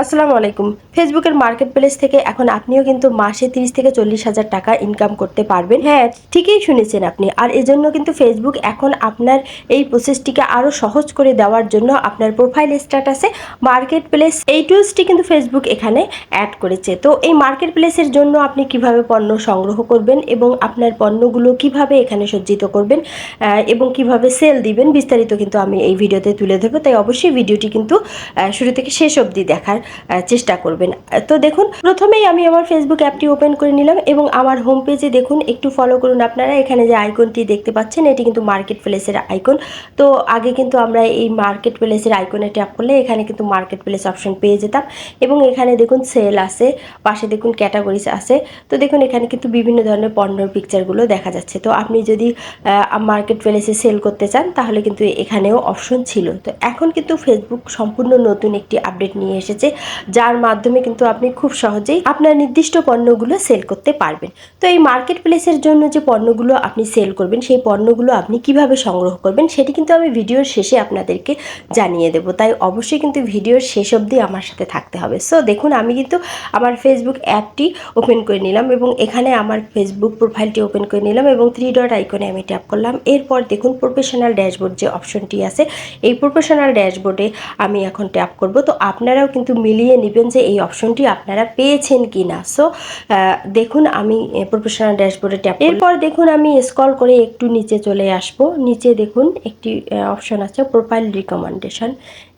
আসসালামু আলাইকুম। ফেসবুকের মার্কেট প্লেস থেকে এখন আপনিও কিন্তু মাসে তিরিশ থেকে চল্লিশ হাজার টাকা ইনকাম করতে পারবেন। হ্যাঁ ঠিকই শুনেছেন আপনি। আর এজন্য কিন্তু ফেসবুক এখন আপনার এই প্রসেসটিকে আরও সহজ করে দেওয়ার জন্য আপনার প্রোফাইল স্ট্যাটাসে মার্কেট প্লেস এই টুলসটি কিন্তু ফেসবুক এখানে অ্যাড করেছে। তো এই মার্কেট প্লেসের জন্য আপনি কীভাবে পণ্য সংগ্রহ করবেন এবং আপনার পণ্যগুলো কীভাবে এখানে সজ্জিত করবেন এবং কীভাবে সেল দিবেন, বিস্তারিত কিন্তু আমি এই ভিডিওতে তুলে ধরবো। তাই অবশ্যই ভিডিওটি কিন্তু শুরু থেকে শেষ অবধি দেখার চেষ্টা করবেন। তো দেখুন, প্রথমেই আমি আমার ফেসবুক অ্যাপটি ওপেন করে নিলাম এবং আমার হোম পেজে দেখুন, একটু ফলো করুন আপনারা। এখানে যে আইকনটি দেখতে পাচ্ছেন, এটি কিন্তু মার্কেট প্লেসের আইকন তো আগে কিন্তু আমরা এই মার্কেট প্লেসের আইকনে ট্যাপ করলে এখানে কিন্তু মার্কেট প্লেস অপশন পেয়ে যেতাম এবং এখানে দেখুন সেল আছে, পাশে দেখুন ক্যাটাগরিজ আছে। তো দেখুন, এখানে কিন্তু বিভিন্ন ধরনের পণ্যর পিকচারগুলো দেখা যাচ্ছে। তো আপনি যদি মার্কেট প্লেসে সেল করতে চান, তাহলে কিন্তু এখানেও অপশন ছিল। তো এখন কিন্তু ফেসবুক সম্পূর্ণ নতুন একটি আপডেট নিয়ে এসেছে। যার মাধ্যমে কিন্তু আপনি খুব সহজেই আপনার নির্দিষ্ট পণ্যগুলো সেল করতে পারবেন। তো এই মার্কেট প্লেসের জন্য যে পণ্যগুলো আপনি সেল করবেন, সেই পণ্যগুলো আপনি কীভাবে সংগ্রহ করবেন, সেটি কিন্তু আমি ভিডিওর শেষে আপনাদেরকে জানিয়ে দেবো। তাই অবশ্যই কিন্তু ভিডিওর শেষ অবধি আমার সাথে থাকতে হবে। সো দেখুন, আমি কিন্তু আমার ফেসবুক অ্যাপটি ওপেন করে নিলাম এবং এখানে আমার ফেসবুক প্রোফাইলটি ওপেন করে নিলাম এবং থ্রি ডট আইকনে আমি ট্যাপ করলাম। এরপর দেখুন প্রফেশনাল ড্যাশবোর্ড যে অপশনটি আছে, এই প্রফেশনাল ড্যাশবোর্ডে আমি এখন ট্যাপ করব। তো আপনারাও কিন্তু মিলিয়ে নেবেন যে এই অপশনটি আপনারা পেয়েছেন কি না সো দেখুন আমি প্রফেশনাল ড্যাশবোর্ডে ট্যাপ এরপর দেখুন আমি স্ক্রল করে একটু নিচে চলে আসব। নিচে দেখুন একটি অপশন আছে প্রোফাইল রিকমেন্ডেশন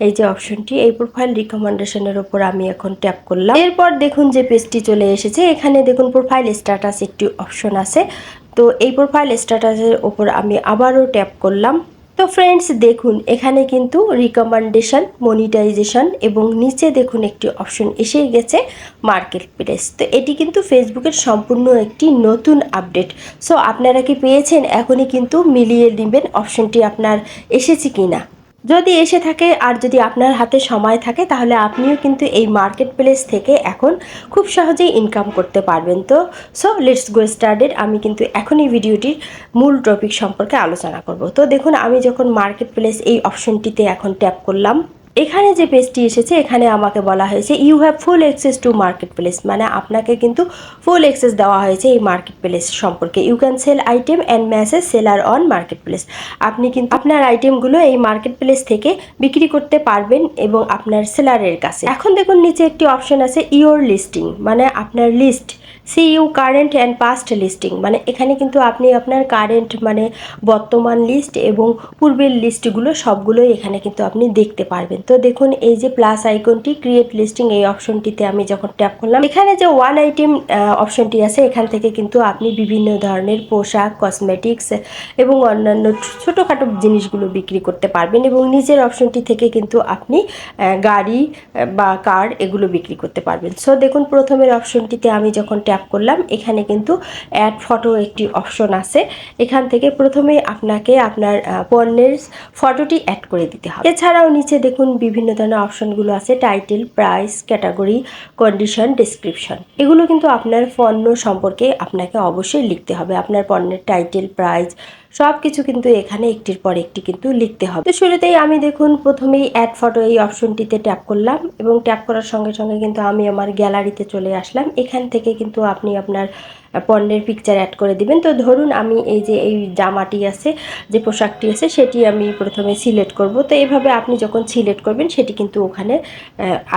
এই যে অপশনটি এই প্রোফাইল রিকমেন্ডেশনের উপর আমি এখন ট্যাপ করলাম। এরপর দেখুন যে পেজটি চলে এসেছে। এখানে দেখুন প্রোফাইল স্ট্যাটাস একটি অপশন আছে। তো এই প্রোফাইল স্ট্যাটাসের ওপর আমি আবারও ট্যাপ করলাম। তো ফ্রেন্ডস দেখুন, এখানে কিন্তু রিকমেন্ডেশন মনিটাইজেশন এবং নিচে দেখুন একটি অপশন এসে গেছে মার্কেট প্লেস তো এটি কিন্তু ফেসবুকের সম্পূর্ণ একটি নতুন আপডেট সো আপনারা কি পেয়েছেন? এখনই কিন্তু মিলিয়ে নেবেন। অপশনটি আপনার এসেছে কি না যদি এসে থাকে আর যদি আপনার হাতে সময় থাকে, তাহলে আপনিও কিন্তু এই মার্কেট প্লেস থেকে এখন খুব সহজেই ইনকাম করতে পারবেন। তো সো লেটস গো স্টার্টেড আমি কিন্তু এখন এই ভিডিওটির মূল টপিক সম্পর্কে আলোচনা করব। তো দেখুন, আমি যখন মার্কেট প্লেস এই অপশনটিতে এখন ট্যাপ করলাম এখানে যে পেজটি এসেছে, এখানে আমাকে বলা হয়েছে you have full access to market place মানে আপনাকে কিন্তু ফুল অ্যাক্সেস দেওয়া হয়েছে এই মার্কেট প্লেস সম্পর্কে। You can sell item and message seller on market place আপনি কিন্তু আপনার আইটেমগুলো এই মার্কেট প্লেস থেকে বিক্রি করতে পারবেন এবং আপনার সেলারের কাছে। এখন দেখুন, নিচে একটি অপশন আছে ইওর লিস্টিং মানে আপনার list see you current and past listing মানে এখানে কিন্তু আপনি আপনার কারেন্ট মানে বর্তমান লিস্ট এবং পূর্বের লিস্টগুলো সবগুলোই এখানে কিন্তু আপনি দেখতে পারবেন। তো দেখুন, এই যে প্লাস আইকনটি ক্রিয়েট লিস্টিং এই অপশনটিতে আমি যখন ট্যাপ করলাম, এখানে যে ওয়ান আইটেম অপশনটি আছে, এখান থেকে কিন্তু আপনি বিভিন্ন ধরনের পোশাক কসমেটিক্স এবং অন্যান্য ছোটোখাটো জিনিসগুলো বিক্রি করতে পারবেন এবং নিজের অপশনটি থেকে কিন্তু আপনি গাড়ি বা কার এগুলো বিক্রি করতে পারবেন। সো দেখুন, প্রথমের অপশনটিতে আমি যখন ট্যাপ করলাম। এখানে কিন্তু অ্যাড ফটো একটি অপশন আছে। এখান থেকে প্রথমে আপনাকে আপনার পণ্যের ফটোটি অ্যাড করে দিতে হবে। এছাড়াও নিচে দেখুন বিভিন্ন ধরনের অপশনগুলো আছে। Title price category condition description এগুলো কিন্তু আপনার পণ্য সম্পর্কে আপনাকে অবশ্যই লিখতে হবে। আপনার পণ্যের টাইটেল প্রাইস সব কিছু কিন্তু এখানে একটির পর একটি কিন্তু লিখতে হবে। তো শুরুতেই আমি দেখুন প্রথমেই অ্যাড ফটো এই অপশনটিতে ট্যাপ করলাম এবং ট্যাপ করার সঙ্গে সঙ্গে কিন্তু আমি আমার গ্যালারিতে চলে আসলাম। এখান থেকে কিন্তু আপনি আপনার পণ্যের পিকচার অ্যাড করে দিবেন। তো ধরুন আমি এই যে এই জামাটি আছে, যে পোশাকটি আছে, সেটি আমি প্রথমে সিলেক্ট করব। তো এভাবে আপনি যখন সিলেক্ট করবেন, সেটি কিন্তু ওখানে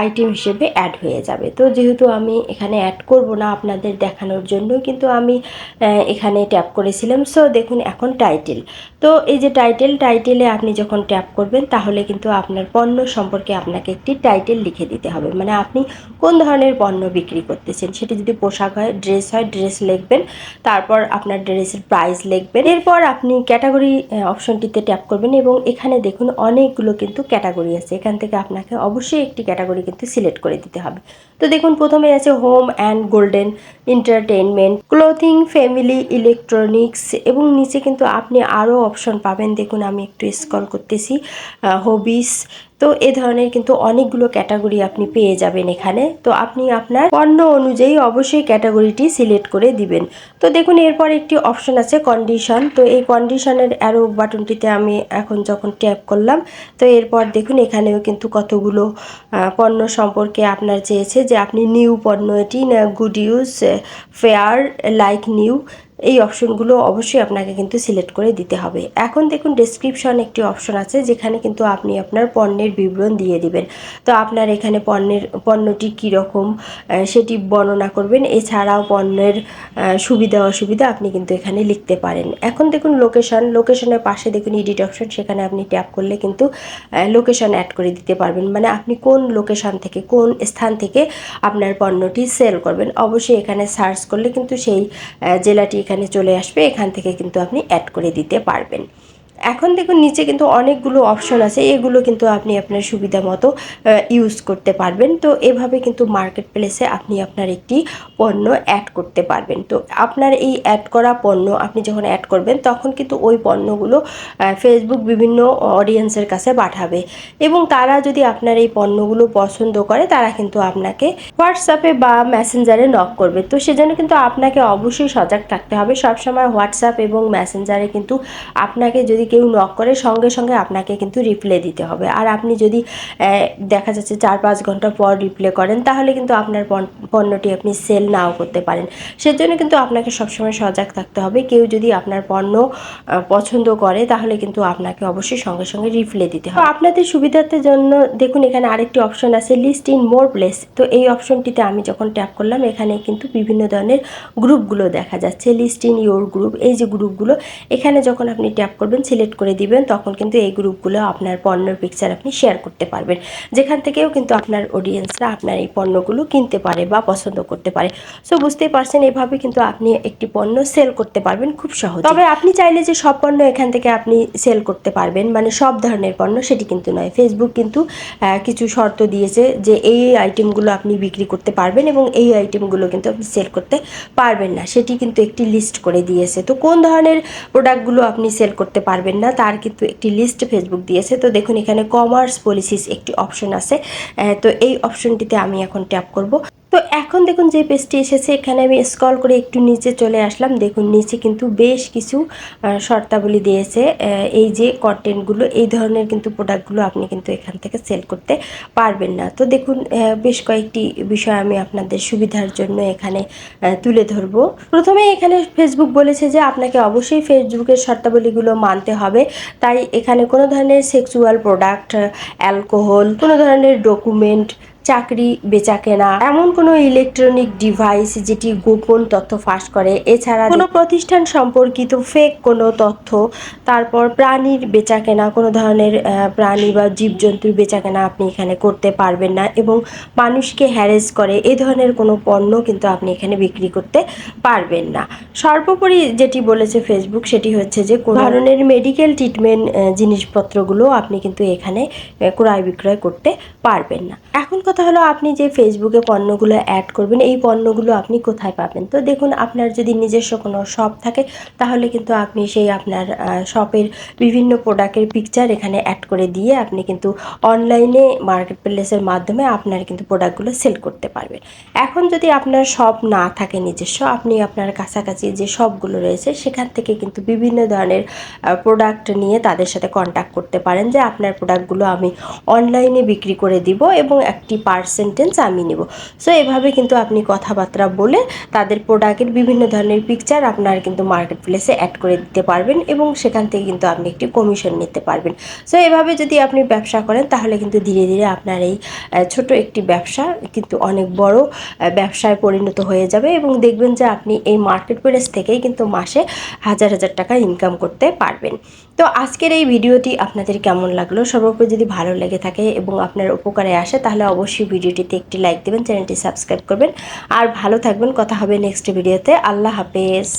আইটেম হিসেবে অ্যাড হয়ে যাবে। তো যেহেতু আমি এখানে অ্যাড করব না আপনাদের দেখানোর জন্য কিন্তু আমি এখানে ট্যাপ করেছিলাম। সো দেখুন এখন টাইটেল তো এই যে টাইটেল টাইটেলে আপনি যখন ট্যাপ করবেন, তাহলে কিন্তু আপনার পণ্য সম্পর্কে আপনাকে একটি টাইটেল লিখে দিতে হবে। মানে আপনি কোন ধরনের পণ্য বিক্রি করতেছেন? সেটি যদি পোশাক হয় ড্রেস হয় ড্রেস লিখবেন, তারপর আপনার ড্রেসের প্রাইস লিখবেন, এরপর আপনি ক্যাটাগরি অপশনটিতে ট্যাপ করবেন এবং এখানে দেখুন অনেকগুলো কিন্তু ক্যাটাগরি আছে, এখান থেকে আপনাকে অবশ্যই একটি ক্যাটাগরি কিন্তু সিলেক্ট করে দিতে হবে। তো দেখুন প্রথমে আছে home and golden entertainment clothing family electronics এবং নিচে কিন্তু আপনি আরও অপশন পাবেন। দেখুন আমি একটু স্কল করতেছি হবিস তো এ ধরনের কিন্তু অনেকগুলো ক্যাটাগরি আপনি পেয়ে যাবেন এখানে। তো আপনি আপনার পণ্য অনুযায়ী অবশ্যই ক্যাটাগরিটি সিলেক্ট করে দিবেন। তো দেখুন, এরপর একটি অপশন আছে কন্ডিশন তো এই কন্ডিশনের অ্যারো বাটনটিতে আমি এখন যখন ট্যাপ করলাম, তো এরপর দেখুন, এখানেও কিন্তু কতগুলো পণ্য সম্পর্কে আপনার চেয়েছে যে আপনি নিউ পণ্য এটি good use fair like new এই অপশনগুলো অবশ্যই আপনাকে কিন্তু সিলেক্ট করে দিতে হবে। এখন দেখুন ডেসক্রিপশন একটি অপশন আছে, যেখানে কিন্তু আপনি আপনার পণ্যের বিবরণ দিয়ে দিবেন। তো আপনার এখানে পণ্যের, পণ্যটি কীরকম সেটি বর্ণনা করবেন। এছাড়াও পণ্যের সুবিধা, অসুবিধা আপনি কিন্তু এখানে লিখতে পারেন। এখন দেখুন লোকেশন লোকেশনের পাশে দেখুন এডিট অপশন সেখানে আপনি ট্যাপ করলে কিন্তু লোকেশন অ্যাড করে দিতে পারবেন। মানে আপনি কোন লোকেশন থেকে, কোন স্থান থেকে আপনার পণ্যটি সেল করবেন। অবশ্যই এখানে সার্চ করলে কিন্তু সেই জেলাটি এখানে চলে আসবে এখান থেকে কিন্তু আপনি অ্যাড করে দিতে পারবেন। এখন দেখুন, নিচে কিন্তু অনেকগুলো অপশন আছে। এগুলো কিন্তু আপনি আপনার সুবিধা মতো ইউজ করতে পারবেন। তো এভাবে কিন্তু মার্কেট প্লেসে আপনি আপনার একটি পণ্য অ্যাড করতে পারবেন। তো আপনার এই অ্যাড করা পণ্য আপনি যখন অ্যাড করবেন, তখন কিন্তু ওই পণ্যগুলো ফেসবুক বিভিন্ন অডিয়েন্সের কাছে পাঠাবে। এবং তারা যদি আপনার এই পণ্যগুলো পছন্দ করে, তারা কিন্তু আপনাকে হোয়াটসঅ্যাপে বা মেসেঞ্জারে নক করবে। তো সেজন্য কিন্তু আপনাকে অবশ্যই সজাগ থাকতে হবে। সবসময় হোয়াটসঅ্যাপ এবং মেসেঞ্জারে কিন্তু আপনাকে যদি কেউ নক করে, সঙ্গে সঙ্গে আপনাকে কিন্তু রিপ্লে দিতে হবে। আর আপনি যদি দেখা যাচ্ছে চার পাঁচ ঘণ্টা পর রিপ্লে করেন, তাহলে কিন্তু আপনার পণ- পণ্যটি আপনি সেল নাও করতে পারেন। সেজন্য কিন্তু আপনাকে সবসময় সজাগ থাকতে হবে। কেউ যদি আপনার পণ্য পছন্দ করে, তাহলে কিন্তু আপনাকে অবশ্যই সঙ্গে সঙ্গে রিপ্লে দিতে হবে। আপনাদের সুবিধার্থের জন্য, দেখুন এখানে আরেকটি অপশন আছে লিস্ট ইন মোর প্লেস তো এই অপশনটিতে আমি যখন ট্যাপ করলাম, এখানে কিন্তু বিভিন্ন ধরনের গ্রুপগুলো দেখা যাচ্ছে। লিস্ট ইন ইওর গ্রুপ এই যে গ্রুপগুলো এখানে যখন আপনি ট্যাপ করবেন সিলেক্ট করে দিবেন, তখন কিন্তু এই গ্রুপগুলো আপনার পণ্যের পিকচার আপনি শেয়ার করতে পারবেন। যেখান থেকেও কিন্তু আপনার অডিয়েন্সরা আপনার এই পণ্যগুলো কিনতে পারে বা পছন্দ করতে পারে। সো বুঝতেই পারছেন, এভাবে কিন্তু আপনি একটি পণ্য সেল করতে পারবেন খুব সহজ। তবে আপনি চাইলে যে সব পণ্য এখান থেকে আপনি সেল করতে পারবেন মানে সব ধরনের পণ্য, সেটি কিন্তু নয়। ফেসবুক কিন্তু কিছু শর্ত দিয়েছে যে এই আইটেমগুলো আপনি বিক্রি করতে পারবেন এবং এই আইটেমগুলো কিন্তু আপনি সেল করতে পারবেন না। সেটি কিন্তু একটি লিস্ট করে দিয়েছে। তো কোন ধরনের প্রোডাক্টগুলো আপনি সেল করতে পারবেন না। তার কিন্তু একটি লিস্ট ফেসবুক দিয়েছে। তো দেখুন, এখানে কমার্স পলিসিস একটি অপশন আছে। তো এই অপশনটিতে আমি এখন ট্যাপ করব। তো এখন দেখুন যে পেজটি এসেছে, এখানে আমি স্ক্রল করে একটু নিচে চলে আসলাম। দেখুন, নিচে কিন্তু বেশ কিছু শর্তাবলী দিয়েছে। এই যে কন্টেন্টগুলো এই ধরনের কিন্তু প্রোডাক্টগুলো আপনি কিন্তু এখান থেকে সেল করতে পারবেন না। তো দেখুন বেশ কয়েকটি বিষয় আমি আপনাদের সুবিধার জন্য এখানে তুলে ধরবো। প্রথমে এখানে ফেসবুক বলেছে যে আপনাকে অবশ্যই ফেসবুকের শর্তাবলীগুলো মানতে হবে। তাই এখানে কোনো ধরনের সেক্সুয়াল প্রোডাক্ট অ্যালকোহল কোনো ধরনের ডকুমেন্ট চাকরি বেচাকেনা এমন কোনো ইলেকট্রনিক ডিভাইস যেটি গোপন তথ্য ফাঁস করে। এছাড়া কোনো প্রতিষ্ঠান সম্পর্কিত ফেক কোনো তথ্য, তারপর প্রাণীর বেচাকেনা কোনো ধরনের প্রাণী বা জীবজন্তুর বেচাকেনা আপনি এখানে করতে পারবেন না এবং মানুষকে হ্যারেস করে, এ ধরনের কোনো পণ্য কিন্তু আপনি এখানে বিক্রি করতে পারবেন না। সর্বোপরি যেটি বলেছে ফেসবুক সেটি হচ্ছে যে কোনো ধরনের মেডিকেল ট্রিটমেন্ট জিনিসপত্রগুলো আপনি কিন্তু এখানে ক্রয় বিক্রয় করতে পারবেন না। এখন কথা হলো আপনি যে ফেসবুকে পণ্যগুলো অ্যাড করবেন, এই পণ্যগুলো আপনি কোথায় পাবেন? তো দেখুন, আপনার যদি নিজস্ব কোনো শপ থাকে, তাহলে কিন্তু আপনি সেই আপনার শপের বিভিন্ন প্রোডাক্টের পিকচার এখানে অ্যাড করে দিয়ে আপনি কিন্তু অনলাইনে মার্কেট প্লেসের মাধ্যমে আপনার কিন্তু প্রোডাক্টগুলো সেল করতে পারবেন। এখন যদি আপনার শপ না থাকে নিজস্ব, আপনি আপনার কাছাকাছি যে শপগুলো রয়েছে, সেখান থেকে কিন্তু বিভিন্ন ধরনের প্রোডাক্ট নিয়ে তাদের সাথে কন্ট্যাক্ট করতে পারেন যে আপনার প্রোডাক্টগুলো আমি অনলাইনে বিক্রি করে দিব এবং একটি পার্সেন্টেজ আমি নেব। সো এভাবে কিন্তু আপনি কথাবার্তা বলে তাদের প্রোডাক্টের বিভিন্ন ধরনের পিকচার আপনার কিন্তু মার্কেট প্লেসে অ্যাড করে দিতে পারবেন এবং সেখান থেকে কিন্তু আপনি একটি কমিশন নিতে পারবেন। সো এভাবে যদি আপনি ব্যবসা করেন, তাহলে কিন্তু ধীরে ধীরে আপনার এই ছোট একটি ব্যবসা কিন্তু অনেক বড় ব্যবসায় পরিণত হয়ে যাবে এবং দেখবেন যে আপনি এই মার্কেট প্লেস থেকেই কিন্তু মাসে হাজার হাজার টাকা ইনকাম করতে পারবেন। তো আজকের এই ভিডিওটি আপনাদের কেমন লাগল? সর্বোপরি যদি ভালো লেগে থাকে এবং আপনার উপকারে আসে, তাহলে অবশ্যই ভিডিওটিতে একটি লাইক দেবেন, চ্যানেলটি সাবস্ক্রাইব করবেন। আর ভালো থাকবেন, কথা হবে নেক্সট ভিডিওতে আল্লাহ হাফেজ।